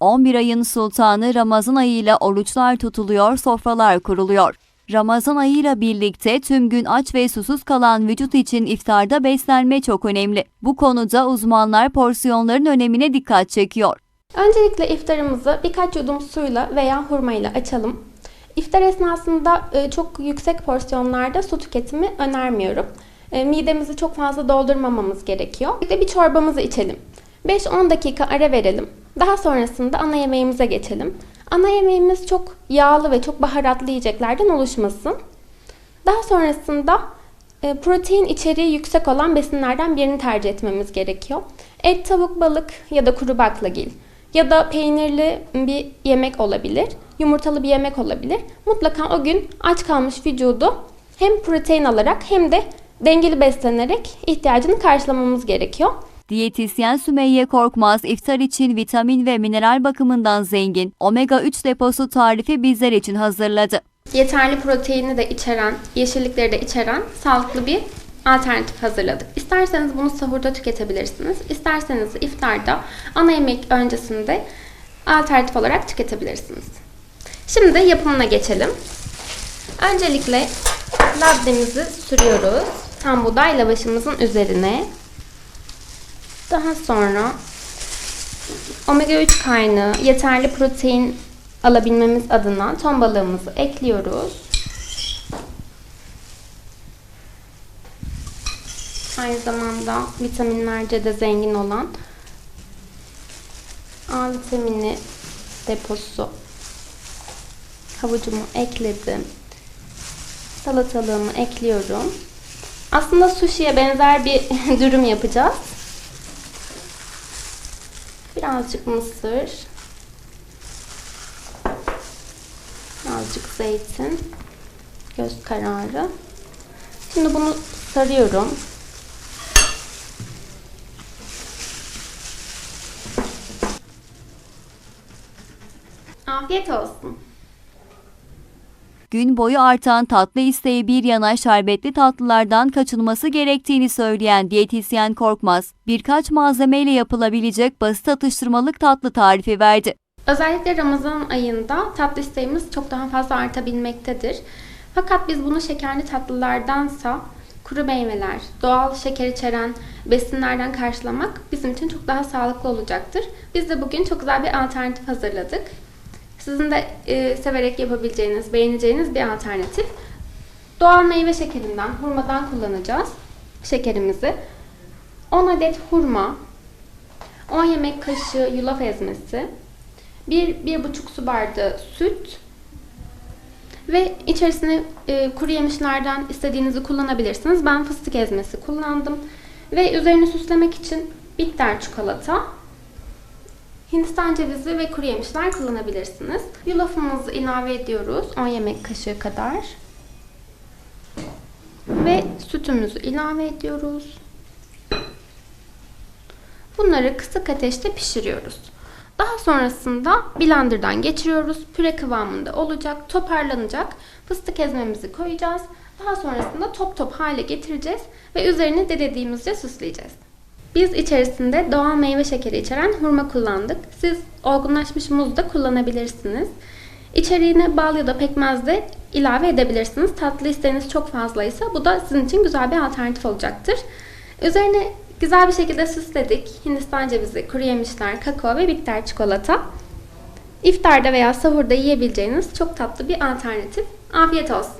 11 ayın sultanı Ramazan ayıyla oruçlar tutuluyor, sofralar kuruluyor. Ramazan ayıyla birlikte tüm gün aç ve susuz kalan vücut için iftarda beslenme çok önemli. Bu konuda uzmanlar porsiyonların önemine dikkat çekiyor. Öncelikle iftarımızı birkaç yudum suyla veya hurmayla açalım. İftar esnasında e, çok yüksek porsiyonlarda su tüketimi önermiyorum. E, Midemizi çok fazla doldurmamamız gerekiyor. Bir de bir çorbamızı içelim. 5-10 dakika ara verelim. Daha sonrasında ana yemeğimize geçelim. Ana yemeğimiz çok yağlı ve çok baharatlı yiyeceklerden oluşmasın. Daha sonrasında e, protein içeriği yüksek olan besinlerden birini tercih etmemiz gerekiyor. Et, tavuk, balık ya da kuru baklagil ya da peynirli bir yemek olabilir, yumurtalı bir yemek olabilir. Mutlaka o gün aç kalmış vücudu hem protein alarak hem de dengeli beslenerek ihtiyacını karşılamamız gerekiyor. Diyetisyen Sümeyye Korkmaz iftar için vitamin ve mineral bakımından zengin omega 3 deposu tarifi bizler için hazırladı. yeterli proteini de içeren, yeşillikleri de içeren sağlıklı bir alternatif hazırladık. İsterseniz bunu sahurda tüketebilirsiniz. İsterseniz iftarda ana yemek öncesinde alternatif olarak tüketebilirsiniz. Şimdi yapımına geçelim. Öncelikle labnemizi sürüyoruz. Tam buğday lavaşımızın üzerine. Daha sonra omega 3 kaynağı yeterli protein alabilmemiz adına ton balığımızı ekliyoruz. Aynı zamanda vitaminlerce de zengin olan A vitamini deposu havucumu ekledim. Salatalığımı ekliyorum. Aslında sushi'ye benzer bir dürüm yapacağız. Birazcık mısır. Birazcık zeytin. Göz kararı. Şimdi bunu sarıyorum. Afiyet olsun. Gün boyu artan tatlı isteği bir yana şerbetli tatlılardan kaçınması gerektiğini söyleyen diyetisyen Korkmaz, birkaç malzemeyle yapılabilecek basit atıştırmalık tatlı tarifi verdi. Özellikle Ramazan ayında tatlı isteğimiz çok daha fazla artabilmektedir. Fakat biz bunu şekerli tatlılardansa kuru meyveler, doğal şeker içeren besinlerden karşılamak bizim için çok daha sağlıklı olacaktır. Biz de bugün çok güzel bir alternatif hazırladık. Sizin de e, severek yapabileceğiniz, beğeneceğiniz bir alternatif. Doğal meyve şekerinden, hurmadan kullanacağız şekerimizi. 10 adet hurma, 10 yemek kaşığı yulaf ezmesi, 1-1,5 su bardağı süt ve içerisine e, kuru yemişlerden istediğinizi kullanabilirsiniz. Ben fıstık ezmesi kullandım. Ve üzerini süslemek için bitter çikolata, Hindistan cevizi ve kuru yemişler kullanabilirsiniz. Yulafımızı ilave ediyoruz 10 yemek kaşığı kadar. Ve sütümüzü ilave ediyoruz. Bunları kısık ateşte pişiriyoruz. Daha sonrasında blenderdan geçiriyoruz. Püre kıvamında olacak, toparlanacak. Fıstık ezmemizi koyacağız. Daha sonrasında top top hale getireceğiz ve üzerini dilediğimizce süsleyeceğiz. Biz içerisinde doğal meyve şekeri içeren hurma kullandık. Siz olgunlaşmış muz da kullanabilirsiniz. İçeriğine bal ya da pekmez de ilave edebilirsiniz. Tatlı isteğiniz çok fazlaysa bu da sizin için güzel bir alternatif olacaktır. Üzerine güzel bir şekilde süsledik. Hindistan cevizi, kuru yemişler, kakao ve bitter çikolata. İftarda veya sahurda yiyebileceğiniz çok tatlı bir alternatif. Afiyet olsun.